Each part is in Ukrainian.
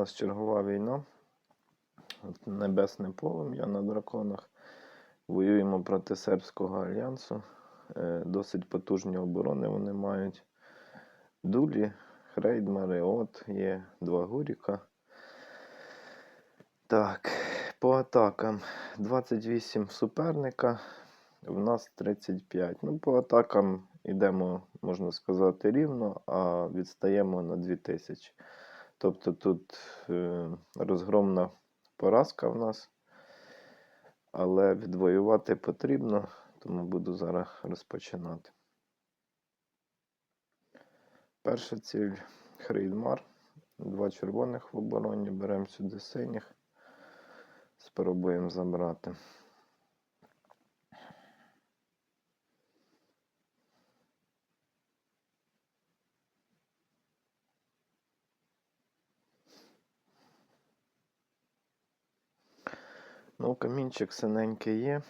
Нас чергова війна. Небесне полум'я на драконах. Воюємо проти Сербського альянсу. Е, Досить потужні оборони вони мають. Дулі, Хрейдмари, от є два гуріка. Так, по атакам 28 суперника, в нас 35. Ну, по атакам йдемо, можна сказати, рівно, а відстаємо на 2000. Тобто тут е, розгромна поразка в нас, але відвоювати потрібно, тому буду зараз розпочинати. Перша ціль Хрейдмар. Два червоних в обороні, беремо сюди синіх. Спробуємо забрати. Ну, камінчик синенький є.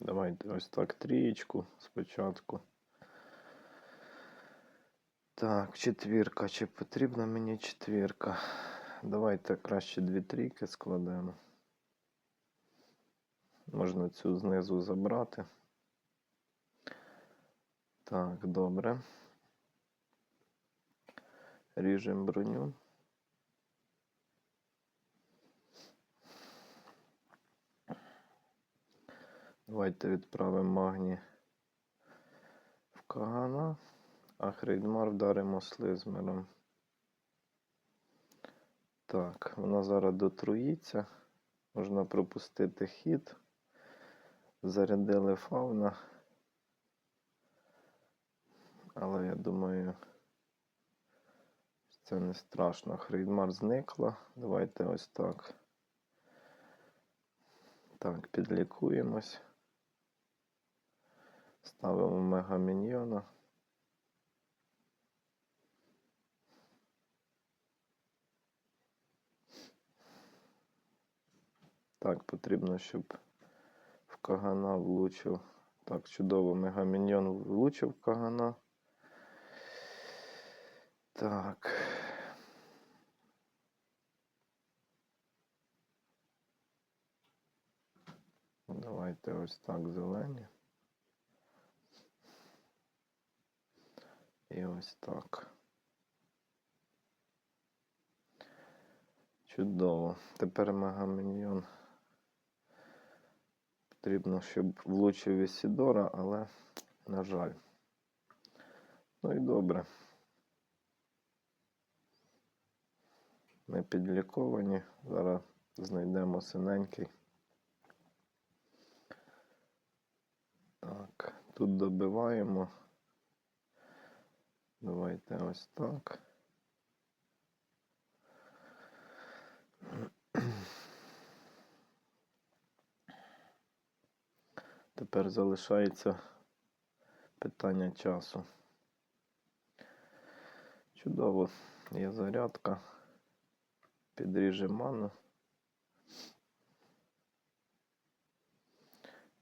Давайте ось так трієчку спочатку. Так, четвірка. Чи потрібна мені четвірка? Давайте краще дві трійки складемо. Можна цю знизу забрати. Так, добре. Ріжемо броню. Давайте відправимо магні в Кагана, а Хрейдмар вдаримо слизмером. Так, вона зараз дотруїться. Можна пропустити хід. Зарядили фауна. Але я думаю, це не страшно. Хрейдмар зникла. Давайте ось так. Так, підлікуємось. Ставимо мегаміньйона. Так, потрібно, щоб в Кагана влучив. Так, чудово, мегаміньйон влучив в Кагана. Так. Давайте ось так зелені. І ось так. Чудово. Тепер мегаміньйон. Потрібно, щоб влучив Ісідора, але, на жаль. Ну і добре. Ми підліковані. Зараз знайдемо синенький. Так, тут добиваємо. Давайте ось так. Тепер залишається питання часу. Чудово, є зарядка. Підріже ману.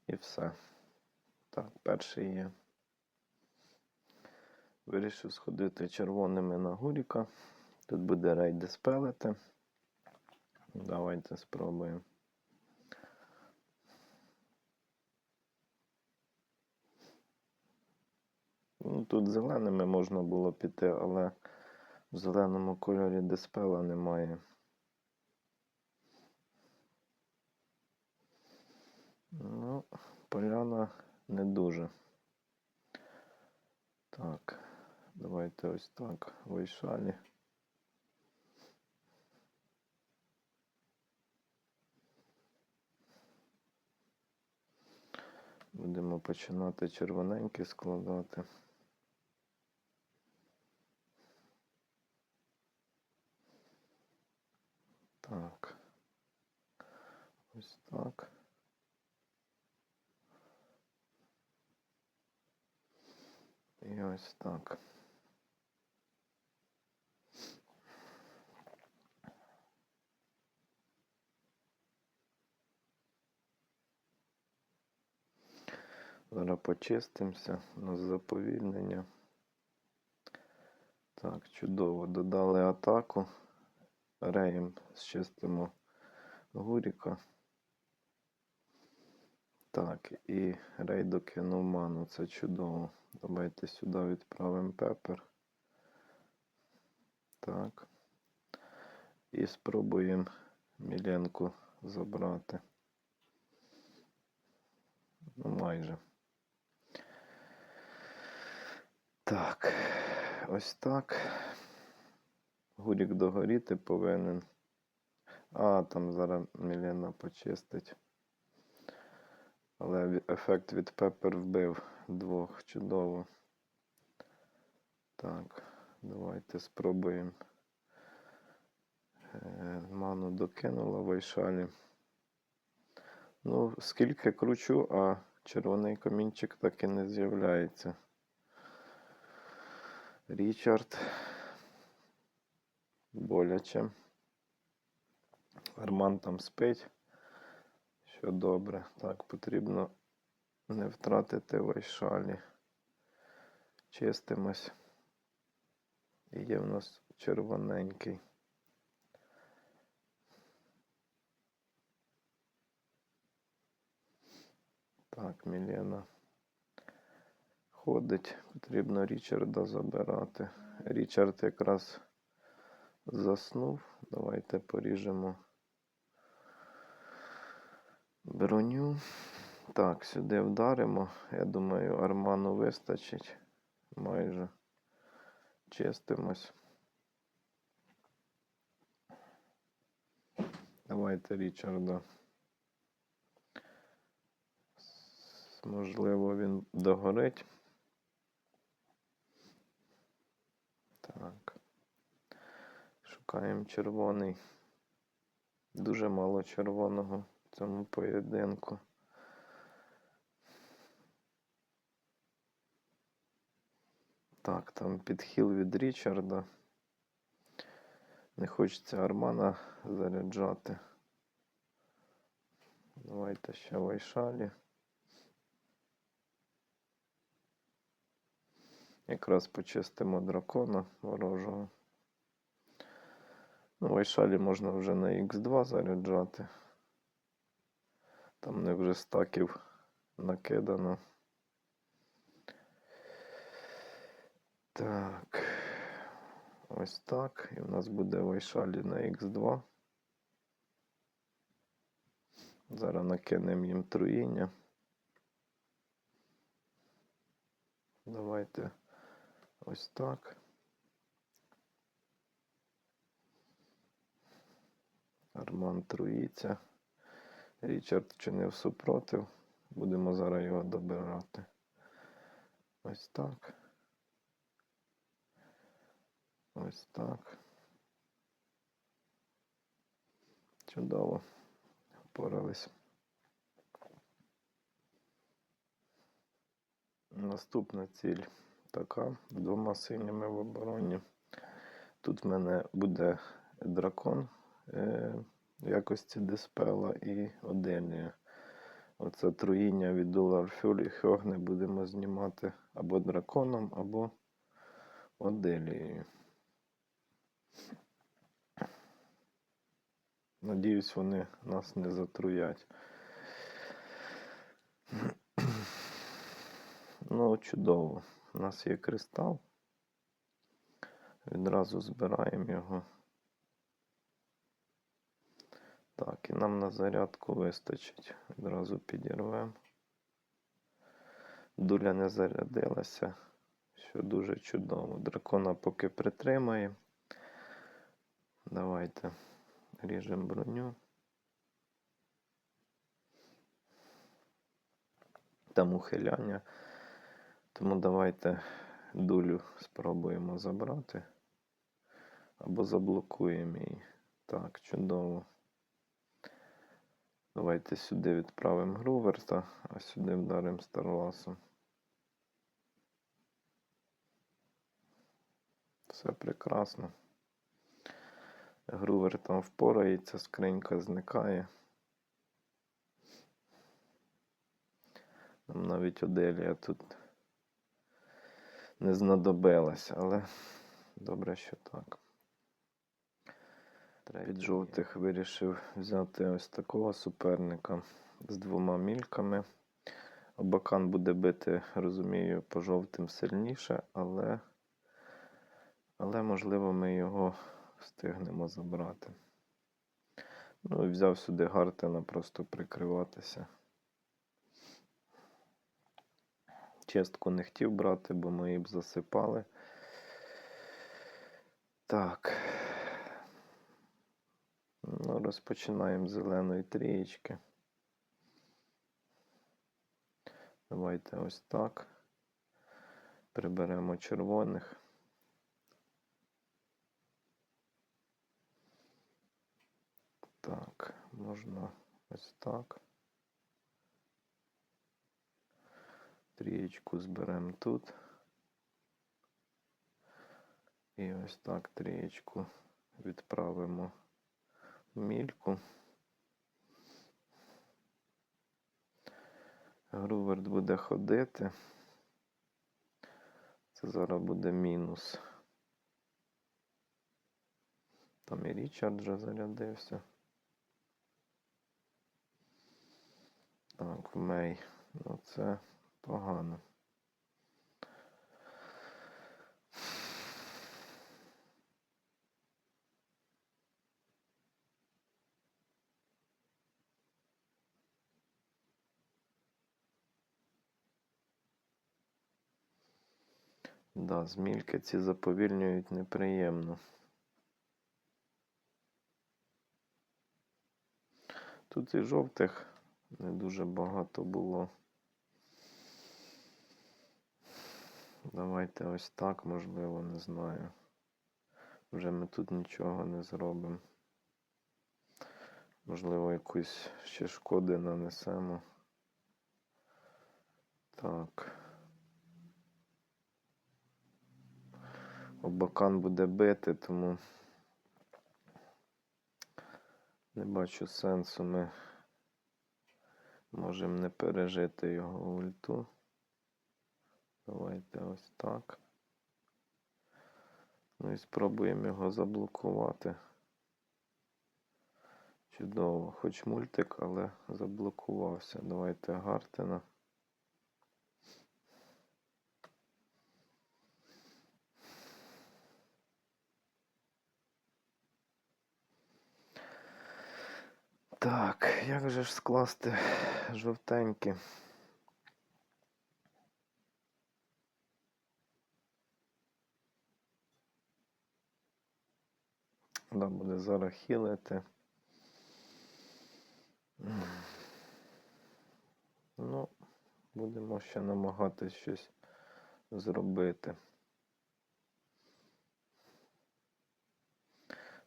І все. Так, перший є. Вирішив сходити червоними на гуріка. Тут буде рейд диспелити. Давайте спробуємо. Ну, Тут зеленими можна було піти, але в зеленому кольорі диспела немає. Ну, не дуже. Так, давайте ось так. Вийшалі. Будемо починати червоненькі складати. Так. Ось так. І ось так. Зараз почистимося на заповільнення. Так, чудово. Додали атаку. Реєм зчистимо Гуріка. Так, і рей докинув ману. Це чудово. Давайте сюди відправимо пепер. Так. І спробуємо Міленку забрати. Ну, майже. Так, ось так. Гурік догоріти повинен. А, там зараз Мілена почистить. Але ефект від Пепер вбив двох. Чудово. Так, давайте спробуємо. Е, Ману докинула Вайшалі. Ну, скільки кручу, а червоний камінчик так і не з'являється. Річард. Боляче. Арман там спить. Що добре. Так, потрібно не втратити вайшалі. Чистимось. І є в нас червоненький. Так, Мілена ходить. Потрібно Річарда забирати. Річард якраз заснув. Давайте поріжемо броню. Так, сюди вдаримо. Я думаю, арману вистачить. Майже чистимось. Давайте Річарда. Можливо, він догорить. Так. Шукаємо червоний. Дуже мало червоного в цьому поєдинку. Так, там підхил від Річарда. Не хочеться Армана заряджати. Давайте ще Вайшалі. Якраз почистимо дракона ворожого. Ну, Вайшалі можна вже на Х2 заряджати. Там не вже стаків накидано. Так. Ось так. І в нас буде Вайшалі на Х2. Зараз накинемо їм труїння. Давайте ось так. Арман труїться. Річард вчинив супротив. Будемо зараз його добирати. Ось так. Ось так. Чудово. Впорались. Наступна ціль така. Двома синіми в обороні. Тут в мене буде дракон е, якості диспела і Оделія. Оце труїння від Уларфюль і Хьогне будемо знімати або драконом, або Оделією. Надіюсь, вони нас не затруять. Ну, чудово. У нас є кристал. Відразу збираємо його. Так, і нам на зарядку вистачить. Відразу підірвемо. Дуля не зарядилася, що дуже чудово. Дракона поки притримає. Давайте ріжемо броню. Там ухиляння. Тому давайте дулю спробуємо забрати. Або заблокуємо її. Так, чудово. Давайте сюди відправимо Груверта, а сюди вдаримо Старласом. Все прекрасно. Грувер там впорається, скринька зникає. Нам навіть Оделія тут не знадобилась, але добре, що так. Від жовтих вирішив взяти ось такого суперника з двома мільками. Обакан буде бити, розумію, по жовтим сильніше, але, але можливо ми його встигнемо забрати. Ну і взяв сюди Гартена просто прикриватися. Чистку не хотів брати, бо мої б засипали. Так. Ну, розпочинаємо з зеленої трієчки. Давайте ось так. Приберемо червоних. Так, можна ось так. Трієчку зберемо тут. І ось так трієчку відправимо в мільку. Груверт буде ходити. Це зараз буде мінус. Там і Річард вже зарядився. Так, Мей. Ну це погано. Да, змільки ці заповільнюють неприємно. Тут і жовтих не дуже багато було. Давайте ось так, можливо, не знаю. Вже ми тут нічого не зробимо. Можливо, якусь ще шкоди нанесемо. Так. Обакан буде бити, тому не бачу сенсу. Ми можемо не пережити його ульту. Давайте ось так. Ну і спробуємо його заблокувати. Чудово, хоч мультик, але заблокувався. Давайте Гартена. Так, як же ж скласти жовтенькі? Да, буде зараз хілити. Ну, будемо ще намагатись щось зробити.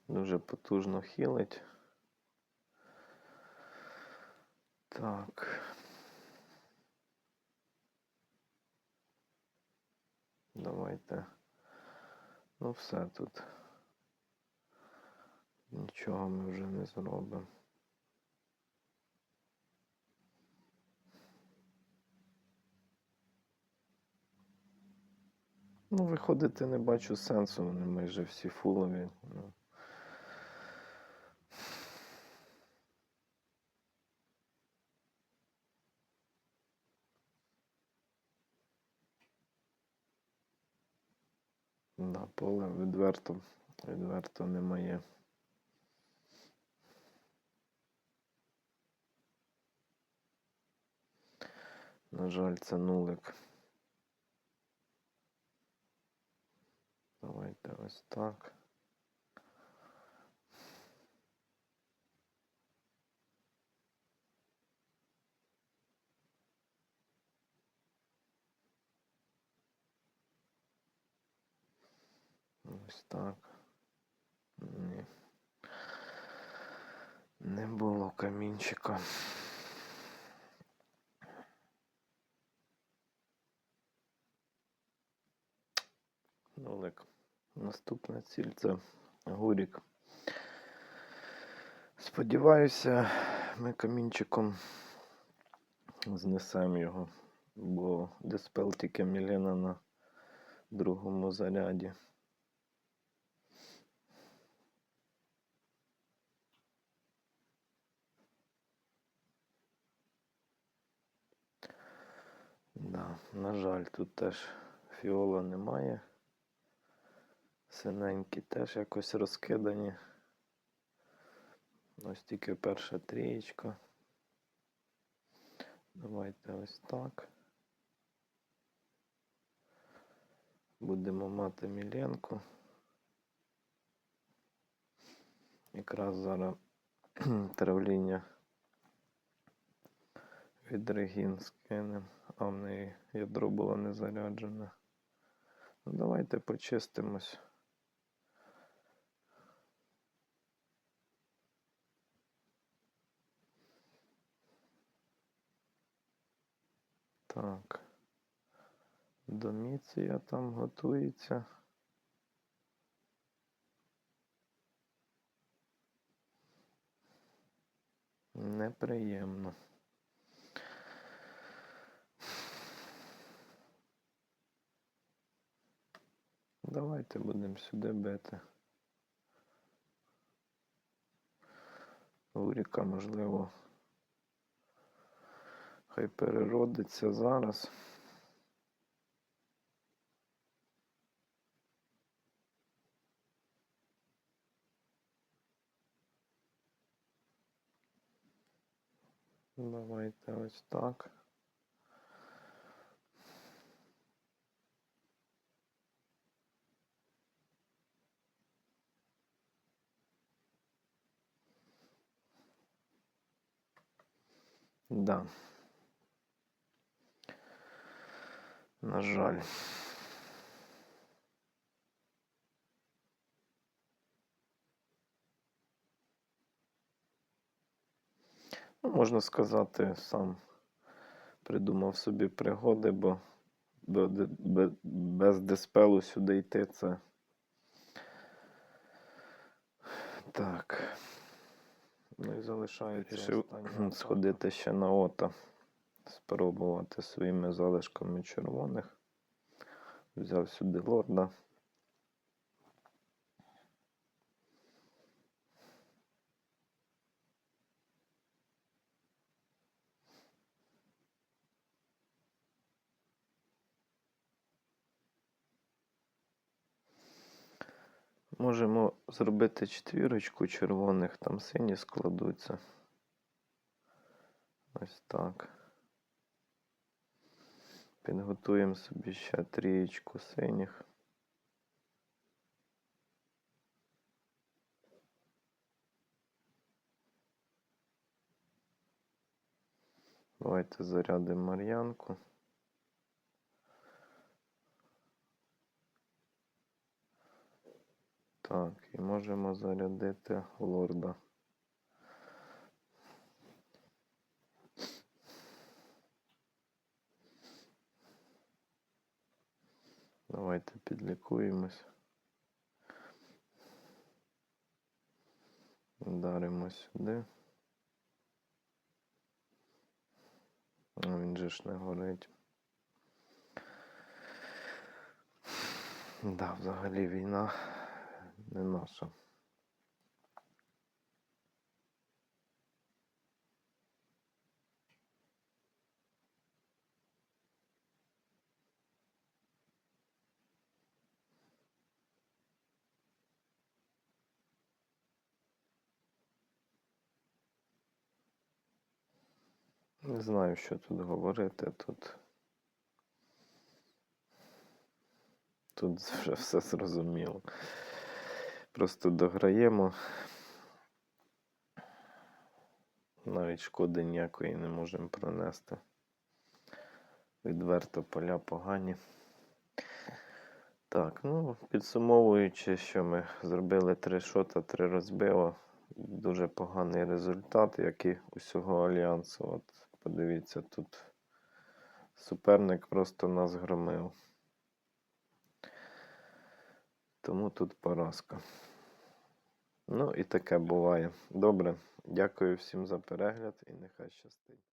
Дуже потужно хілить. Так. Давайте. Ну, все тут. Нічого ми вже не зробимо. Ну, виходити не бачу сенсу, вони майже всі фулові. Ну. Да, поле відверто, відверто не моє. На жаль, це нулик. Давайте ось так. Ось так. Ні. Не було камінчика. Нолик. Наступна ціль це Гурік. Сподіваюся, ми камінчиком знесемо його. бо диспел тільки Мілена на другому заряді. Да, на жаль, тут теж фіола немає. Синенькі теж якось розкидані. Ось тільки перша трієчка. Давайте ось так. Будемо мати Міленку. Якраз зараз травління від Регін скинемо, а в неї ядро було не заряджене. Ну, давайте почистимось. Так. Доміція там готується. Неприємно. Давайте будемо сюди бити. Уріка, можливо, хай переродиться зараз. Давайте ось так. Да. На жаль. Ну, можна сказати, сам придумав собі пригоди, бо без диспелу сюди йти це. Так. Ну і залишається Рішив сходити ще на ото. Спробувати своїми залишками червоних. Взяв сюди лорда. Можемо зробити четвірочку червоних, там сині складуться. Ось так. Підготуємо собі ще трієчку синіх. Давайте зарядимо Мар'янку. Так, і можемо зарядити лорда. Давайте підлікуємось. Вдаримо сюди. Він же ж не горить. Да, взагалі війна не наша. Не знаю, що тут говорити. Тут. Тут вже все зрозуміло. Просто дограємо. Навіть шкоди ніякої не можемо пронести. Відверто поля погані. Так, ну, підсумовуючи, що ми зробили три шота, три розбила. Дуже поганий результат, як і усього альянсу. От подивіться, тут суперник просто нас громив. Тому тут поразка. Ну і таке буває. Добре. Дякую всім за перегляд і нехай щастить.